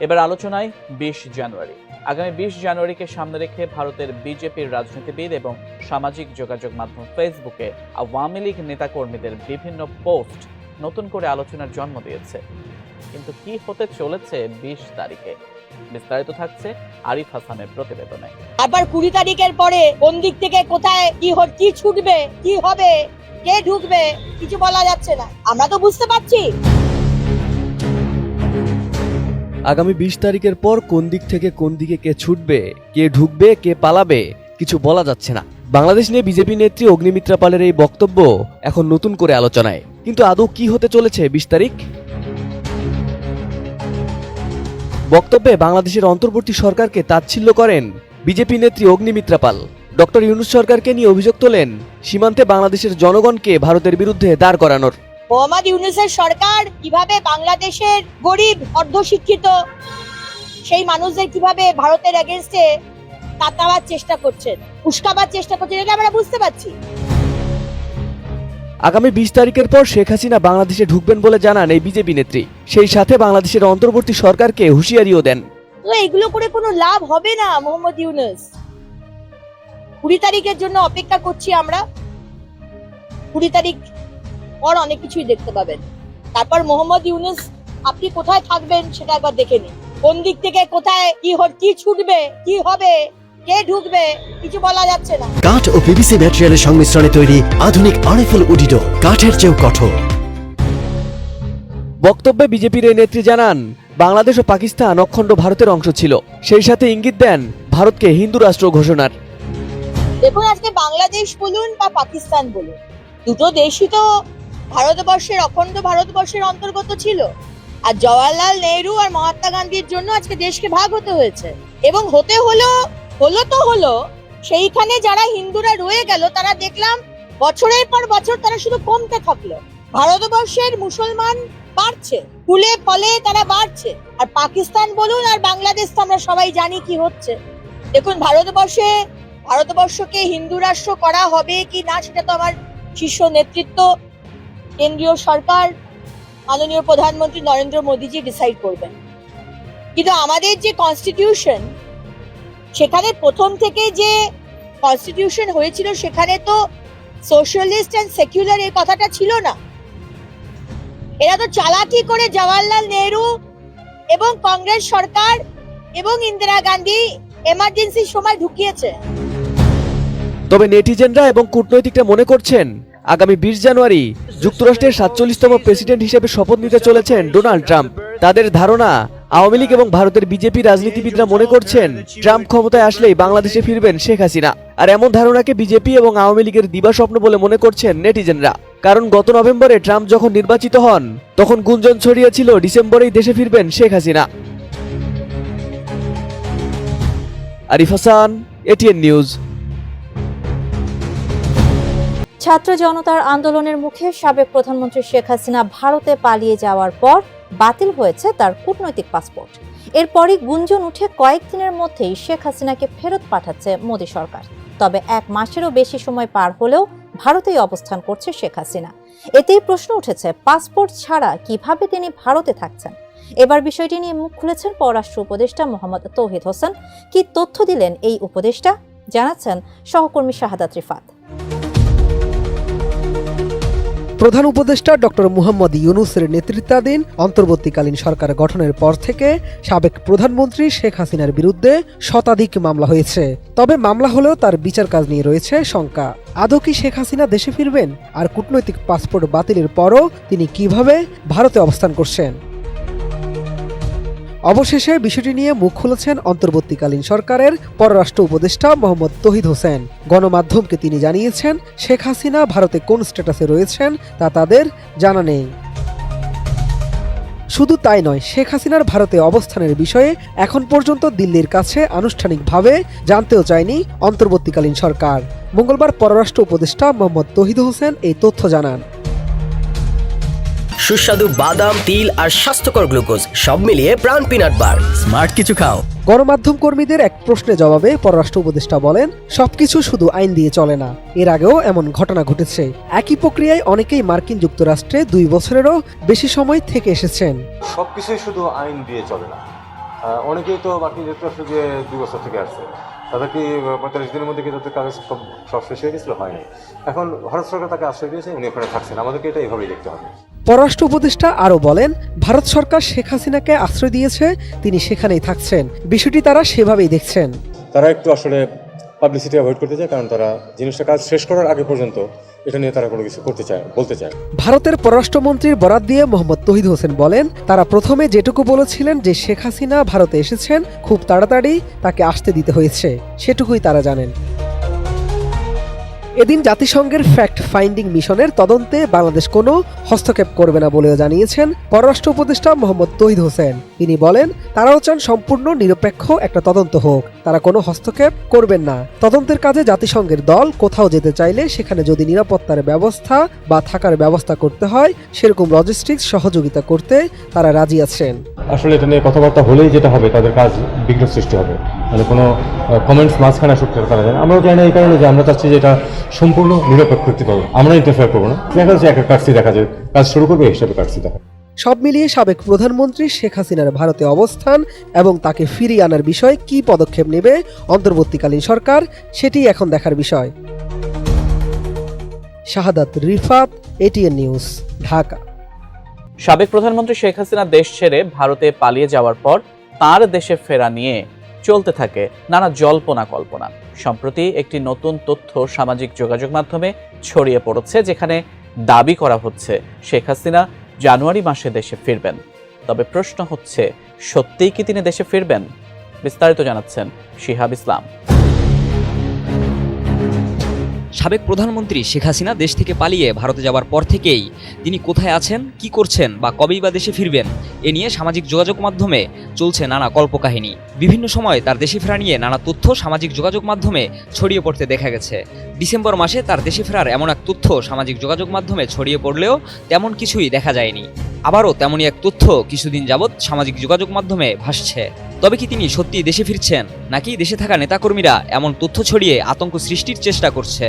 এবার আলোচনায় বিশ জানুয়ারি। আগামী বিশ জানুয়ারিকে সামনে রেখে ভারতের বিজেপির রাজনীতিবিদ এবং সামাজিক যোগাযোগ মাধ্যম ফেসবুকে আওয়ামী লীগ নেতাকর্মীদের বিভিন্ন পোস্ট নতুন করে আলোচনার জন্ম দিয়েছে। কিন্তু কি হতে চলেছে বিশ তারিখে? বিস্তারিত থাকছে আরিফ হাসানের প্রতিবেদনে। আবার কুড়ি তারিখের পরে কোন দিক থেকে কোথায় কি কি ছুটবে, কি হবে, কে ঢুকবে, কিছু বলা যাচ্ছে না। আমরা তো বুঝতে পারছি। আগামী বিশ তারিখের পর কোন দিক থেকে কোন দিকে কে ছুটবে, কে ঢুকবে, কে পালাবে, কিছু বলা যাচ্ছে না। বাংলাদেশ নিয়ে বিজেপি নেত্রী অগ্নিমিত্রা পালের এই বক্তব্য এখন নতুন করে আলোচনায়। কিন্তু আদৌ কি হতে চলেছে বিশ তারিখ? বক্তব্যে বাংলাদেশের অন্তর্বর্তী সরকারকে তাচ্ছিল্য করেন বিজেপি নেত্রী অগ্নিমিত্রা পাল। ডক্টর ইউনুস সরকারকে নিয়ে অভিযোগ তোলেন, সীমান্তে বাংলাদেশের জনগণকে ভারতের বিরুদ্ধে দাঁড় করানোর। মোহাম্মদ ইউনুসের সরকার কীভাবে বাংলাদেশের গরিব অর্ধশিক্ষিত সেই মানুষদের কীভাবে ভারতের এগেনস্টে তাতাবার চেষ্টা করছেন উস্কাবার চেষ্টা করছেন এটা আমরা বুঝতে পারছি। আগামী বিশ তারিখের পর শেখ হাসিনা বাংলাদেশে ঢুকবেন বলে জানান এই বিজেপি নেত্রী। সেই সাথে বাংলাদেশের অন্তর্বর্তী সরকারকে হুঁশিয়ারিও দেন। তো এগুলো করে কোনো লাভ হবে না মোহাম্মদ ইউনুস? কুড়ি তারিখের জন্য অপেক্ষা করছি আমরা। কুড়ি তারিখ পর অনেক কিছুই দেখতে পাবেন। তারপর মোহাম্মদ ইউনুস আপনি কোথায় থাকবেন সেটা একবার দেখে নিন। কোন দিক থেকে কোথায় কি কি ছুটবে কি হবে কে ঢুকবে কিছু বলা যাচ্ছে না। কাঠ ও পিভিসি ম্যাটেরিয়ালের সংমিশ্রণে তৈরি আধুনিক আরএফএল উডিডো কাঠের চেয়েও কঠোর। বক্তব্যে বিজেপির এই নেত্রী জানান বাংলাদেশ ও পাকিস্তান অখণ্ড ভারতের অংশ ছিল। সেই সাথে ইঙ্গিত দেন ভারতকে হিন্দু রাষ্ট্র ঘোষণার। দেখুন আজকে বাংলাদেশ বলুন বা পাকিস্তান বলুন দুটো দেশই তো ভারতবর্ষের অখণ্ড ভারতবর্ষের অন্তর্গত ছিল। আর জওয়াহরলাল নেহরু আর মহাত্মা গান্ধীর জন্য আজকে দেশকে ভাগ হতে হয়েছে। এবং হতে হলো হলো তো হলো, সেইখানে যারা হিন্দুরা রয়ে গেল, তারা দেখলাম বছরের পর বছর তারা শুধু কমতে থাকল। ভারতবর্ষের মুসলমান বাড়ছে ফুলে ফলে তারা বাড়ছে। আর পাকিস্তান বলুন আর বাংলাদেশ তো আমরা সবাই জানি কি হচ্ছে। দেখুন, ভারতবর্ষে, ভারতবর্ষকে হিন্দু রাষ্ট্র করা হবে কি না, সেটা তো আমার শীর্ষ নেতৃত্ব কেন্দ্রীয় সরকার, মাননীয় প্রধানমন্ত্রী নরেন্দ্র মোদীজি ডিসাইড করবেন। কিন্তু আমাদের যে কনস্টিটিউশন সেখানে প্রথম থেকে যে কনস্টিটিউশন হয়েছিল, সেখানে তো সোশ্যালিস্ট অ্যান্ড সেকুলার এই কথাটা ছিল না। এরা তো চালাকি করে জওয়াহরলাল নেহরু এবং কংগ্রেস সরকার এবং ইন্দিরা গান্ধী এমার্জেন্সির সময় ঢুকিয়েছে। তবে নেটিজেনরা এবং কূটনৈতিকরা মনে করছেন আগামী বিশ জানুয়ারি যুক্তরাষ্ট্রের সাতচল্লিশতম প্রেসিডেন্ট হিসেবে শপথ নিতে চলেছেন ডোনাল্ড ট্রাম্প। তাদের ধারণা, আওয়ামী লীগ এবং ভারতের বিজেপি রাজনীতিবিদরা মনে করছেন, ট্রাম্প ক্ষমতায় আসলেই বাংলাদেশে ফিরবেন শেখ হাসিনা। আর এমন ধারণাকে বিজেপি এবং আওয়ামী লীগের দিবাস্বপ্ন বলে মনে করছেন নেটিজেনরা। কারণ গত নভেম্বরে ট্রাম্প যখন নির্বাচিত হন, তখন গুঞ্জন ছড়িয়েছিল, ডিসেম্বরেই দেশে ফিরবেন Sheikh Hasina. Arif Hasan ATN news. ছাত্র জনতার আন্দোলনের মুখে সাবেক প্রধানমন্ত্রী শেখ হাসিনা ভারতে পালিয়ে যাওয়ার পর বাতিল হয়েছে তার কূটনৈতিক পাসপোর্ট। এরপরই গুঞ্জন উঠে কয়েকদিনের মধ্যেই শেখ হাসিনাকে ফেরত পাঠাচ্ছে মোদী সরকার। তবে এক মাসেরও বেশি সময় পার হলেও ভারতেই অবস্থান করছে শেখ হাসিনা। এতেই প্রশ্ন উঠেছে, পাসপোর্ট ছাড়া কীভাবে তিনি ভারতে থাকছেন? এবার বিষয়টি নিয়ে মুখ খুলেছেন পররাষ্ট্র উপদেষ্টা মোহাম্মদ তৌহিদ হোসেন। কি তথ্য দিলেন এই উপদেষ্টা? জানাচ্ছেন সহকর্মী শাহাদাত রিফাত। প্রধান উপদেষ্টা ডক্টর মুহাম্মদ ইউনুসের নেতৃত্বাধীন অন্তর্বর্তীকালীন সরকার গঠনের পর থেকে সাবেক প্রধানমন্ত্রী শেখ হাসিনার বিরুদ্ধে শতাধিক মামলা হয়েছে। তবে মামলা হলেও তার বিচার কাজ নিয়ে রয়েছে শঙ্কা। আদৌ কি শেখ হাসিনা দেশে ফিরবেন? আর কূটনৈতিক পাসপোর্ট বাতিলের পরও তিনি কীভাবে ভারতে অবস্থান করছেন? অবশেষে বিষয়টি নিয়ে মুখ খুলেছেন অন্তর্বর্তীকালীন সরকারের পররাষ্ট্র উপদেষ্টা মোহাম্মদ তহিদ হোসেন। গণমাধ্যমকে তিনি জানিয়েছেন, শেখ হাসিনা ভারতে কোন স্ট্যাটাসে রয়েছেন তা তাদের জানা নেই। শুধু তাই নয়, শেখ হাসিনার ভারতে অবস্থানের বিষয়ে এখন পর্যন্ত দিল্লির কাছে আনুষ্ঠানিকভাবে জানতেও চায়নি অন্তর্বর্তীকালীন সরকার। মঙ্গলবার পররাষ্ট্র উপদেষ্টা মোহাম্মদ তহিদ হোসেন এই তথ্য জানান। সুস্বাদু বাদাম তিল আর স্বাস্থ্যকর গ্লুকোজ সব মিলিয়ে প্রাণ পিনাট বার। স্মার্ট কিছু খাও। গণমাধ্যম কর্মীদের এক প্রশ্নের জবাবে পররাষ্ট্র উপদেষ্টা বলেন সবকিছু শুধু আইন দিয়ে চলে না এর আগেও এমন ঘটনা ঘটেছে। একই প্রক্রিয়ায় অনেকেই মার্কিন যুক্তরাষ্ট্রে দুই বছরেরও বেশি সময় থেকে এসেছেন। সবকিছুই শুধু আইন দিয়ে চলে না। অনেকেই তো মার্কিন যুক্তরাষ্ট্র যে দুই বছর থেকে আসছে। তাদের কি পঁয়তাল্লিশ দিনের মধ্যে কি তাদের কাগজ সব সব শেষ হয়ে গেছিল? হয়নি। এখন ভারত সরকার তাকে আশ্রয় দিয়েছে উনি ওখানে থাকছেন। আমাদেরকে এটা এইভাবেই দেখতে হবে। পররাষ্ট্র উপদেষ্টা আরও বলেন ভারত সরকার শেখ হাসিনাকে আশ্রয় দিয়েছে তিনি সেখানেই থাকছেন। বিষয়টি তারা সেভাবেই দেখছেন। তারা একটু আসলে পাবলিসিটি অ্যাভয়েড করতে চায় কারণ তারা জিনিসটা কাজ শেষ করার আগে পর্যন্ত এটা নিয়ে তারা কোনো কিছু করতে চায় বলতে চায়। ভারতের পররাষ্ট্রমন্ত্রীর বরাত দিয়ে মোহাম্মদ তহিদ হোসেন বলেন তারা প্রথমে যেটুকু বলেছিলেন যে শেখ হাসিনা ভারতে এসেছেন খুব তাড়াতাড়ি তাকে আসতে দিতে হয়েছে সেটুকুই তারা জানেন। এদিন জাতিসংঘের ফ্যাক্ট ফাইন্ডিং মিশনের তদন্তে বাংলাদেশ কোনো হস্তক্ষেপ করবে না বলেও জানিয়েছেন পররাষ্ট্র উপদেষ্টা মোহাম্মদ তহিদ হোসেন। তিনি বলেন তারাও চান সম্পূর্ণ নিরপেক্ষ একটা তদন্ত হোক, তারা কোনো হস্তক্ষেপ করবেন না। তদন্তের কাজে জাতিসংঘের দল কোথাও যেতে চাইলে সেখানে যদি নিরাপত্তার ব্যবস্থা বা থাকার ব্যবস্থা করতে হয়, সেরকম লজিস্টিক্স সহযোগিতা করতে তারা রাজি আছেন। আসলে এটা নিয়ে কথাবার্তা হলেই যেটা হবে, তাদের কাজ বিঘ্ন সৃষ্টি হবে। মানে কোনো কমেন্টস মাঝখানে আসুক করা যায় আমরাও চাই না এই কারণে যে আমরা চাচ্ছি যে এটা সম্পূর্ণ নিরপেক্ষ হতে পারব আমরা ইন্টারফেয়ার করব না। দেখা যাচ্ছে একটা কাটছি দেখা যায়। কাজ শুরু করবে হিসাবে কাটছি দেখা সব মিলিয়ে সাবেক প্রধানমন্ত্রী শেখ হাসিনার ভারতে অবস্থান এবং তাকে ফিরিয়ে আনার বিষয়ে কী পদক্ষেপ নেবে অন্তর্বর্তীকালীন সরকার, সেটি এখন দেখার বিষয়। Shahadat Rifat ATN news Dhaka. সাবেক প্রধানমন্ত্রী শেখ হাসিনা দেশ ছেড়ে ভারতে পালিয়ে যাওয়ার পর তার দেশে ফেরা নিয়ে চলতে থাকে নানা জল্পনা কল্পনা। সম্প্রতি একটি নতুন তথ্য সামাজিক যোগাযোগ মাধ্যমে ছড়িয়ে পড়েছে, যেখানে দাবি করা হচ্ছে শেখ হাসিনা জানুয়ারি মাসে দেশে ফিরবেন। তবে প্রশ্ন হচ্ছে, সত্যিই কি তিনি দেশে ফিরবেন? বিস্তারিত জানাচ্ছেন শিহাব ইসলাম। সাবেক প্রধানমন্ত্রী শেখ হাসিনা দেশ থেকে পালিয়ে ভারতে যাওয়ার পর থেকেই তিনি কোথায় আছেন, কি করছেন বা কবেই বা দেশে ফিরবেন, এ নিয়ে সামাজিক যোগাযোগ মাধ্যমে চলছে নানা কল্পকাহিনী। বিভিন্ন সময় তার দেশে ফেরা নিয়ে নানা তথ্য সামাজিক যোগাযোগ মাধ্যমে ছড়িয়ে পড়তে দেখা গেছে। ডিসেম্বর মাসে তার দেশে ফেরার এমন এক তথ্য সামাজিক যোগাযোগ মাধ্যমে ছড়িয়ে পড়লেও তেমন কিছুই দেখা যায়নি। আবারও তেমনই এক তথ্য কিছুদিন যাবৎ সামাজিক যোগাযোগ মাধ্যমে ভাসছে। তবে কি তিনি সত্যি দেশে ফিরছেন, নাকি দেশে থাকা নেতাকর্মীরা এমন তথ্য ছড়িয়ে আতঙ্ক সৃষ্টির চেষ্টা করছে?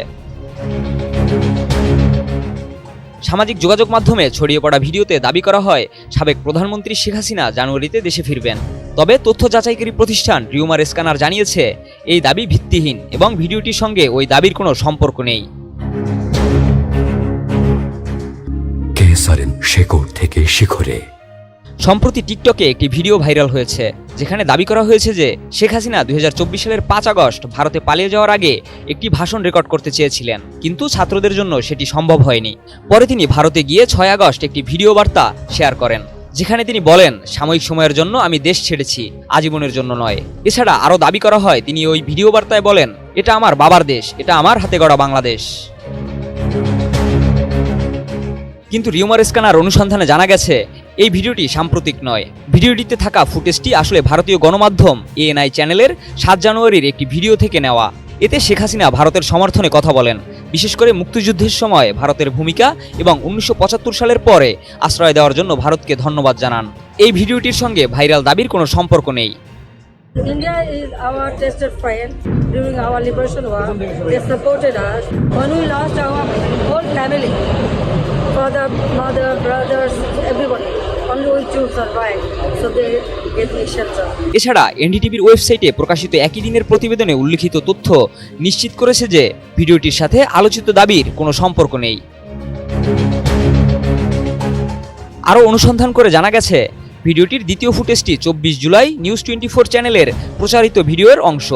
সামাজিক যোগাযোগ মাধ্যমে ছড়িয়ে পড়া ভিডিওতে দাবি করা হয় সাবেক প্রধানমন্ত্রী শেখ হাসিনা জানুয়ারিতে দেশে ফিরবেন। তবে তথ্য যাচাইকারী প্রতিষ্ঠান রিউমার স্ক্যানার জানিয়েছে এই দাবি ভিত্তিহীন এবং ভিডিওটির সঙ্গে ওই দাবির কোনো সম্পর্ক নেই। শেকড় থেকে শিখরে। সম্প্রতি টিকটকে একটি ভিডিও ভাইরাল হয়েছে। যেখানে দাবি করা হয়েছে যে শেখ হাসিনা দুই সালের পাঁচ আগস্ট ভারতে পালিয়ে যাওয়ার আগে একটি ভাষণ রেকর্ড করতে চেয়েছিলেন। কিন্তু ছাত্রদের জন্য সেটি সম্ভব হয়নি। পরে তিনি ভারতে গিয়ে ছয় আগস্ট একটি ভিডিও বার্তা শেয়ার করেন, যেখানে তিনি বলেন, সাময়িক সময়ের জন্য আমি দেশ ছেড়েছি, আজীবনের জন্য নয়। এছাড়া আরও দাবি করা হয়, তিনি ওই ভিডিও বার্তায় বলেন, এটা আমার বাবার দেশ, এটা আমার হাতে গড়া বাংলাদেশ। কিন্তু রিউমার স্ক্যানার অনুসন্ধানে জানা গেছে এই ভিডিওটি সাম্প্রতিক নয় ভিডিওটিতে থাকা ফুটেজটি আসলে ভারতীয় গণমাধ্যম এএনআই চ্যানেলের সাত জানুয়ারির একটি ভিডিও থেকে নেওয়া এতে শেখ হাসিনা ভারতের সমর্থনে কথা বলেন বিশেষ করে মুক্তিযুদ্ধের সময় ভারতের ভূমিকা এবং উনিশশো পঁচাত্তর সালের পরে আশ্রয় দেওয়ার জন্য ভারতকে ধন্যবাদ জানান এই ভিডিওটির সঙ্গে ভাইরাল দাবির কোনো সম্পর্ক নেই India is our tested friend during our liberation war. They supported us. When we lost our whole family, father, mother, brothers, everybody. এছাড়া এনডিটিভির ওয়েবসাইটে প্রকাশিত একই দিনের প্রতিবেদনে উল্লিখিত তথ্য নিশ্চিত করেছে যে ভিডিওটির সাথে আলোচিত দাবির কোনো সম্পর্ক নেই। আরও অনুসন্ধান করে জানা গেছে ভিডিওটির দ্বিতীয় ফুটেজটি চব্বিশ জুলাই নিউজ টোয়েন্টি ফোর চ্যানেলের প্রচারিত ভিডিওর অংশ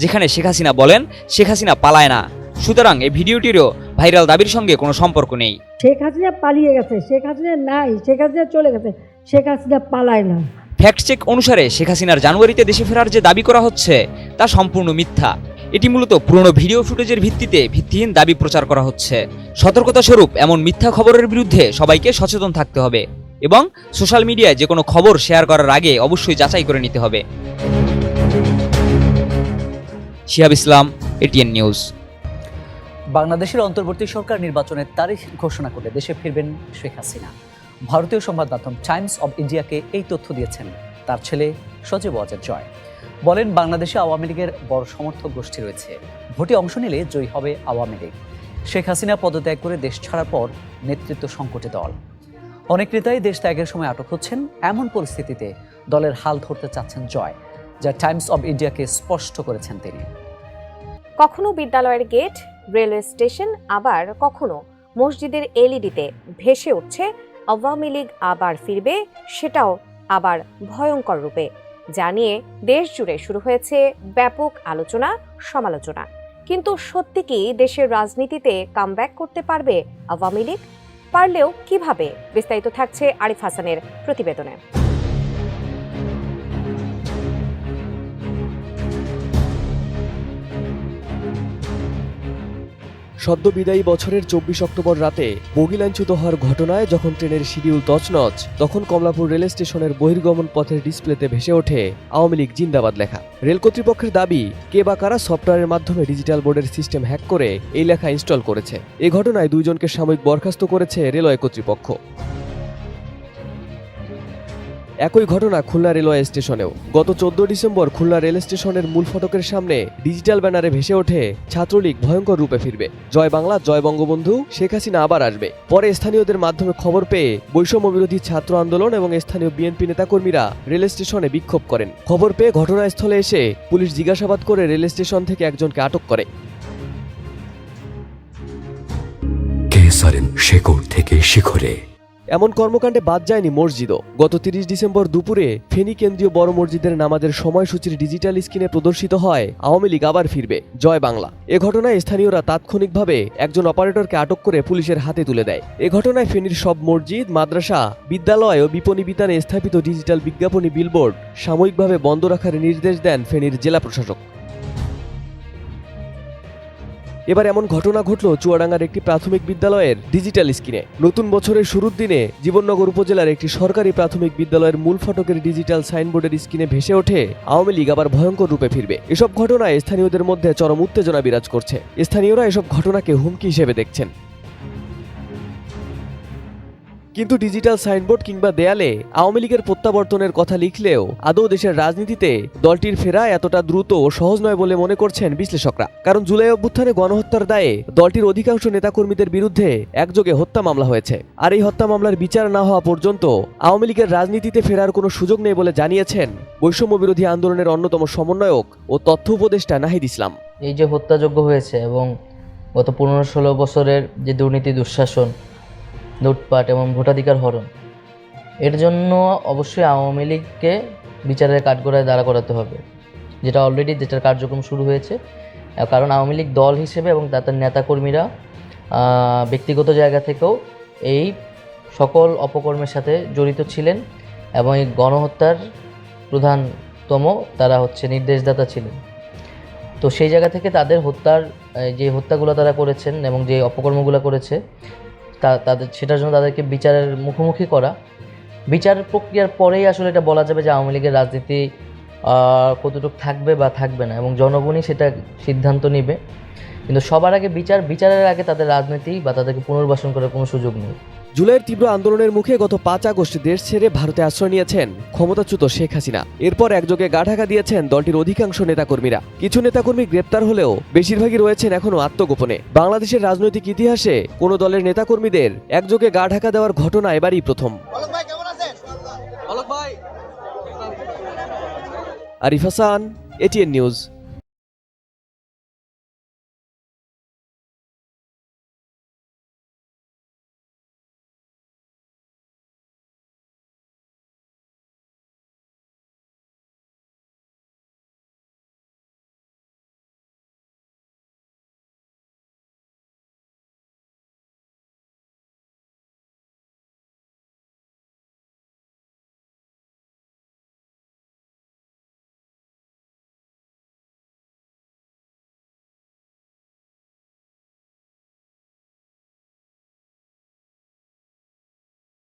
যেখানে শেখ হাসিনা বলেন শেখ হাসিনা পালায় না। সুতরাং এই ভিডিওটিরও ভাইরাল দাবির সঙ্গে কোনো সম্পর্ক নেই। শেখ হাসিনা পালিয়ে গেছে শেখ হাসিনা নাই শেখ হাসিনা চলে গেছে শেখ হাসিনা পালায় না। ফ্যাক্ট চেক অনুসারে শেখ হাসিনার জানুয়ারিতে দেশে ফেরার যে দাবি করা হচ্ছে তা সম্পূর্ণ মিথ্যা। এটি মূলত পুরনো ভিডিও ফুটেজের ভিত্তিতে ভিত্তিহীন দাবি প্রচার করা হচ্ছে। সতর্কতা স্বরূপ এমন মিথ্যা খবরের বিরুদ্ধে সবাইকে সচেতন থাকতে হবে এবং সোশ্যাল মিডিয়ায় যে কোনো খবর শেয়ার করার আগে অবশ্যই যাচাই করে নিতে হবে। শিহাব ইসলাম এটিএন নিউজ বাংলাদেশের অন্তর্বর্তী সরকার নির্বাচনের তারিখ ঘোষণা করলে দেশে ফিরবেন শেখ হাসিনা। ভারতীয় সংবাদ মাধ্যম টাইমস অব ইন্ডিয়াকে এই তথ্য দিয়েছেন তার ছেলে সজীব ওয়াজেদ জয়। বলেন, বাংলাদেশে আওয়ামী লীগের বড় সমর্থক গোষ্ঠী রয়েছে। ভোটে অংশ নিলে জয়ী হবে আওয়ামী লীগ। শেখ হাসিনা পদত্যাগ করে দেশ ছাড়ার পর নেতৃত্ব সংকটে দল। অনেক নেতাই দেশ ত্যাগের সময় আটক হচ্ছেন। এমন পরিস্থিতিতে দলের হাল ধরতে চাচ্ছেন জয়, যা টাইমস অব ইন্ডিয়াকে স্পষ্ট করেছেন তিনি। কখনো বিদ্যালয়ের গেট রেলওয়ে স্টেশন আবার কখনো মসজিদের এলইডিতে ভেসে উঠছে, আওয়ামী লীগ আবার ফিরবে, সেটাও আবার ভয়ঙ্কর রূপে। জানিয়ে দেশ জুড়ে শুরু হয়েছে ব্যাপক আলোচনা, সমালোচনা। কিন্তু সত্যি কি দেশের রাজনীতিতে কামব্যাক করতে পারবে আওয়ামী লীগ? পারলেও কীভাবে? বিস্তারিত থাকছে আরিফ হাসানের প্রতিবেদনে। সদ্য বিদায়ী বছরের চব্বিশ অক্টোবর রাতে বগিলাঞ্চ্যুত হওয়ার ঘটনায় যখন ট্রেনের শিডিউল তছনছ, তখন কমলাপুর রেল স্টেশনের বহির্গমন পথের ডিসপ্লেতে ভেসে ওঠে আওয়ামী লীগ জিন্দাবাদ লেখা। রেল কর্তৃপক্ষের দাবি, কে বা কারা সফটওয়্যারের মাধ্যমে ডিজিটাল বোর্ডের সিস্টেম হ্যাক করে এই লেখা ইনস্টল করেছে। এ ঘটনায় দুইজনকে সাময়িক বরখাস্ত করেছে রেলওয়ে কর্তৃপক্ষ। একই ঘটনা খুলনা রেলওয়ে স্টেশনেও। গত চোদ্দ ডিসেম্বর খুলনা রেল স্টেশনের মূল ফটকের সামনে ডিজিটাল ব্যানারে ভেসে ওঠে ছাত্রলীগ ভয়ঙ্কর রূপে ফিরবে। জয় বাংলা, জয় বঙ্গবন্ধু, শেখ হাসিনা আবার আসবে। পরে স্থানীয়দের মাধ্যমে খবর পেয়ে বৈষম্য বিরোধী ছাত্র আন্দোলন এবং স্থানীয় বিএনপি নেতাকর্মীরা রেল স্টেশনে বিক্ষোভ করেন। খবর পেয়ে ঘটনাস্থলে এসে পুলিশ জিজ্ঞাসাবাদ করে রেল স্টেশন থেকে একজনকে আটক করে। শেকড় থেকে শিখরে এমন কর্মকাণ্ডে বাদ যায়নি মসজিদও। গত তিরিশ ডিসেম্বর দুপুরে ফেনী কেন্দ্রীয় বড় মসজিদের নামাজের সময়সূচির ডিজিটাল স্ক্রিনে প্রদর্শিত হয়, আওয়ামী লীগ আবার ফিরবে। জয় বাংলা। এ ঘটনায় স্থানীয়রা তাৎক্ষণিকভাবে একজন অপারেটরকে আটক করে পুলিশের হাতে তুলে দেয়। এ ঘটনায় ফেনীর সব মসজিদ, মাদ্রাসা, বিদ্যালয় ও বিপণী বিতানে স্থাপিত ডিজিটাল বিজ্ঞাপনী বিলবোর্ড সাময়িকভাবে বন্ধ রাখার নির্দেশ দেন ফেনীর জেলা প্রশাসক। এবার এমন ঘটনা ঘটল চুয়াডাঙ্গার একটি প্রাথমিক বিদ্যালয়ের ডিজিটাল স্ক্রিনে। নতুন বছরের শুরুর দিনে জীবননগর উপজেলার একটি সরকারি প্রাথমিক বিদ্যালয়ের মূল ফটকের ডিজিটাল সাইনবোর্ডের স্ক্রিনে ভেসে ওঠে, আওয়ামী লীগ আবার ভয়ঙ্কর রূপে ফিরবে। এসব ঘটনায় স্থানীয়দের মধ্যে চরম উত্তেজনা বিরাজ করছে। স্থানীয়রা এসব ঘটনাকে হুমকি হিসেবে দেখছেন। কিন্তু ডিজিটাল সাইনবোর্ড কিংবা দেয়ালে আওয়ামী লীগের প্রত্যাবর্তনের কথা লিখলেও আদৌ দেশের রাজনীতিতে দলটির ফেরা এতটা দ্রুত ও সহজ নয় বলে মনে করছেন বিশ্লেষকরা। কারণ জুলাই অভ্যুত্থানে গণহত্যার দায়ে দলটির অধিকাংশ নেতাকর্মীদের বিরুদ্ধে একযোগে হত্যা মামলা হয়েছে। আর এই হত্যা মামলার বিচার না হওয়া পর্যন্ত আওয়ামী লীগের রাজনীতিতে ফেরার কোনো সুযোগ নেই বলে জানিয়েছেন বৈষম্য বিরোধী আন্দোলনের অন্যতম সমন্বয়ক ও তথ্য উপদেষ্টা নাহিদ ইসলাম। এই যে হত্যাযোগ্য হয়েছে এবং গত পনেরো ষোলো বছরের যে দুর্নীতি দুঃশাসন লুটপাট এবং ভোটাধিকার হরণ। এর জন্য অবশ্যই আওয়ামী লীগকে বিচারের কাঠগড়ায় দাঁড়া করাতে হবে, যেটা অলরেডি যেটার কার্যক্রম শুরু হয়েছে। কারণ আওয়ামী লীগ দল হিসেবে এবং তাদের নেতাকর্মীরা ব্যক্তিগত জায়গা থেকেও এই সকল অপকর্মের সাথে জড়িত ছিলেন এবং এই গণহত্যার প্রধানতম তারা হচ্ছে নির্দেশদাতা ছিলেন। তো সেই জায়গা থেকে তাদের হত্যার যে হত্যাগুলো তারা করেছেন এবং যে অপকর্মগুলো করেছে তা, তাদের, সেটার জন্য তাদেরকে বিচারের মুখোমুখি করা। বিচার প্রক্রিয়ার পরেই আসলে এটা বলা যাবে যে আওয়ামী লীগের রাজনীতি কতটুকু থাকবে বা থাকবে না এবং জনগণই সেটা সিদ্ধান্ত নেবে। কিন্তু সবার আগে বিচার, বিচারের আগে তাদের রাজনীতি বা তাদেরকে পুনর্বাসন করার কোনো সুযোগ নেই। জুলাইয়ের তীব্র আন্দোলনের মুখে গত পাঁচ আগস্ট দেশ ছেড়ে ভারতে আশ্রয় নিয়েছেন ক্ষমতাচ্যুত শেখ হাসিনা। এরপর একযোগে গা ঢাকা দিয়েছেন দলটির অধিকাংশ নেতাকর্মীরা। কিছু নেতাকর্মী গ্রেপ্তার হলেও বেশিরভাগই রয়েছেন এখনও আত্মগোপনে। বাংলাদেশের রাজনৈতিক ইতিহাসে কোনো দলের নেতাকর্মীদের একযোগে গা ঢাকা দেওয়ার ঘটনা এবারই প্রথম। Arif Hasan ATN news.